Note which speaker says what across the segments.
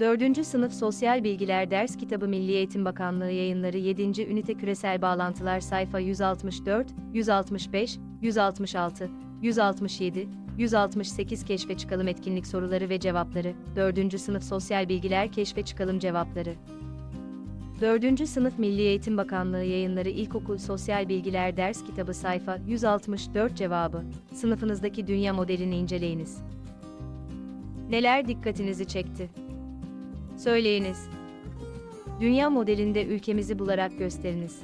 Speaker 1: 4. Sınıf Sosyal Bilgiler Ders Kitabı Milli Eğitim Bakanlığı Yayınları 7. Ünite Küresel Bağlantılar Sayfa 164, 165, 166, 167, 168 Keşfe Çıkalım Etkinlik Soruları ve Cevapları 4. Sınıf Sosyal Bilgiler Keşfe Çıkalım Cevapları 4. Sınıf Milli Eğitim Bakanlığı Yayınları İlkokul Sosyal Bilgiler Ders Kitabı Sayfa 164 Cevabı Sınıfınızdaki dünya modelini inceleyiniz. Neler dikkatinizi çekti? Söyleyiniz. Dünya modelinde ülkemizi bularak gösteriniz.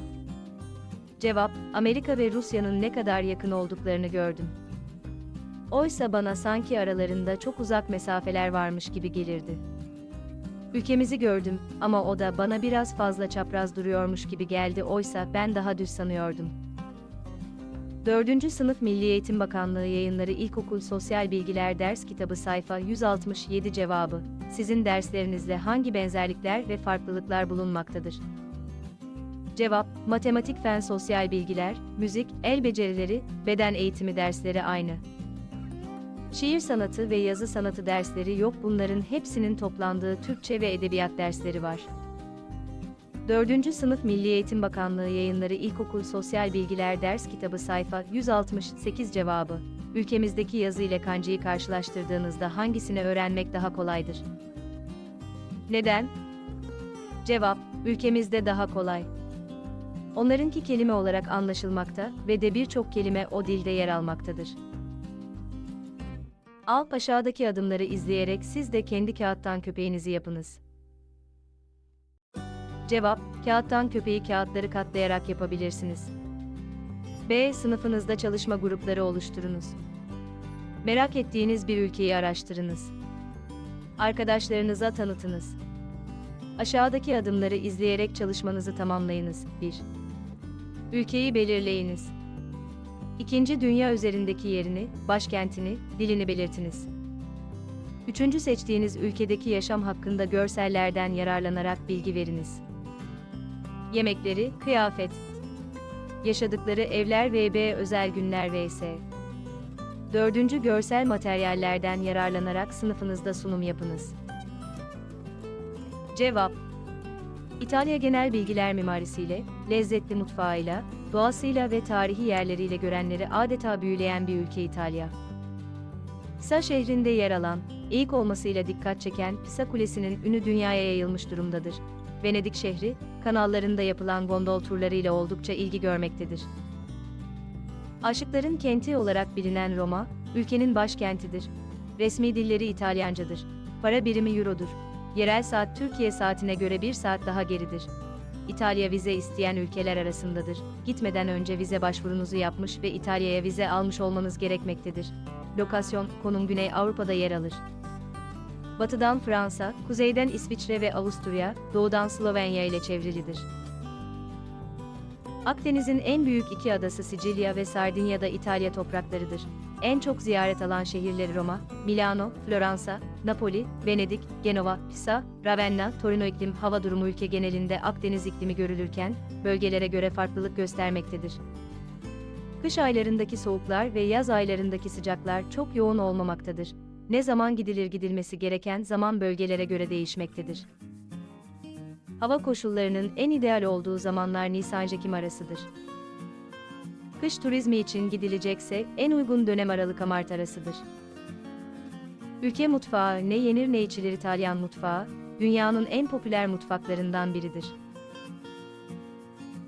Speaker 1: Cevap, Amerika ve Rusya'nın ne kadar yakın olduklarını gördüm. Oysa bana sanki aralarında çok uzak mesafeler varmış gibi gelirdi. Ülkemizi gördüm ama o da bana biraz fazla çapraz duruyormuş gibi geldi oysa ben daha düz sanıyordum. 4. Sınıf Milli Eğitim Bakanlığı Yayınları İlkokul Sosyal Bilgiler Ders Kitabı Sayfa 167 Cevabı Sizin derslerinizde hangi benzerlikler ve farklılıklar bulunmaktadır? Cevap, matematik fen sosyal bilgiler, müzik, el becerileri, beden eğitimi dersleri aynı. Şiir sanatı ve yazı sanatı dersleri yok bunların hepsinin toplandığı Türkçe ve edebiyat dersleri var. 4. Sınıf Milli Eğitim Bakanlığı Yayınları İlkokul Sosyal Bilgiler Ders Kitabı Sayfa 168 Cevabı Ülkemizdeki yazı ile kancayı karşılaştırdığınızda hangisini öğrenmek daha kolaydır? Neden? Cevap, ülkemizde daha kolay. Onlarınki kelime olarak anlaşılmakta ve de birçok kelime o dilde yer almaktadır. Alp aşağıdaki adımları izleyerek siz de kendi kağıttan köpeğinizi yapınız. Cevap, kağıttan köpeği kağıtları katlayarak yapabilirsiniz. B. Sınıfınızda çalışma grupları oluşturunuz. Merak ettiğiniz bir ülkeyi araştırınız. Arkadaşlarınıza tanıtınız. Aşağıdaki adımları izleyerek çalışmanızı tamamlayınız. 1. Ülkeyi belirleyiniz. İkinci dünya üzerindeki yerini, başkentini, dilini belirtiniz. Üçüncü seçtiğiniz ülkedeki yaşam hakkında görsellerden yararlanarak bilgi veriniz. Yemekleri, kıyafet, yaşadıkları evler vb özel günler vs. Dördüncü görsel materyallerden yararlanarak sınıfınızda sunum yapınız. Cevap İtalya genel bilgiler mimarisiyle, lezzetli mutfağıyla, doğasıyla ve tarihi yerleriyle görenleri adeta büyüleyen bir ülke İtalya. Pisa şehrinde yer alan, eğik olmasıyla dikkat çeken Pisa Kulesi'nin ünü dünyaya yayılmış durumdadır. Venedik şehri, kanallarında yapılan gondol turlarıyla oldukça ilgi görmektedir. Aşıkların kenti olarak bilinen Roma, ülkenin başkentidir. Resmi dilleri İtalyancadır. Para birimi Euro'dur. Yerel saat Türkiye saatine göre bir saat daha geridir. İtalya vize isteyen ülkeler arasındadır. Gitmeden önce vize başvurunuzu yapmış ve İtalya'ya vize almış olmanız gerekmektedir. Lokasyon, konum Güney Avrupa'da yer alır. Batıdan Fransa, kuzeyden İsviçre ve Avusturya, doğudan Slovenya ile çevrilidir. Akdeniz'in en büyük iki adası Sicilya ve Sardinya'da İtalya topraklarıdır. En çok ziyaret alan şehirleri Roma, Milano, Floransa, Napoli, Venedik, Genova, Pisa, Ravenna, Torino iklim hava durumu ülke genelinde Akdeniz iklimi görülürken, bölgelere göre farklılık göstermektedir. Kış aylarındaki soğuklar ve yaz aylarındaki sıcaklar çok yoğun olmamaktadır. Ne zaman gidilir gidilmesi gereken zaman bölgelere göre değişmektedir. Hava koşullarının en ideal olduğu zamanlar Nisan-Ekim arasıdır. Kış turizmi için gidilecekse en uygun dönem Aralık-Mart arasıdır. Ülke mutfağı ne yenir ne içilir İtalyan mutfağı, dünyanın en popüler mutfaklarından biridir.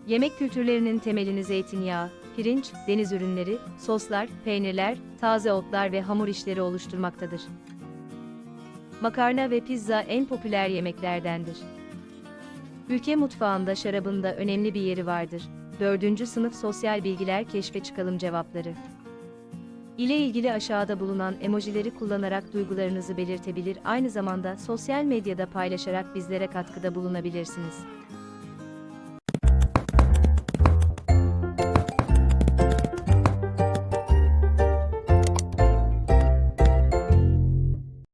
Speaker 1: Yemek kültürlerinin temelini zeytinyağı, pirinç, deniz ürünleri, soslar, peynirler, taze otlar ve hamur işleri oluşturmaktadır. Makarna ve pizza en popüler yemeklerdendir. Ülke mutfağında şarabın da önemli bir yeri vardır. 4. Sınıf Sosyal Bilgiler Keşfe Çıkalım Cevapları ile ilgili aşağıda bulunan emojileri kullanarak duygularınızı belirtebilir aynı zamanda sosyal medyada paylaşarak bizlere katkıda bulunabilirsiniz.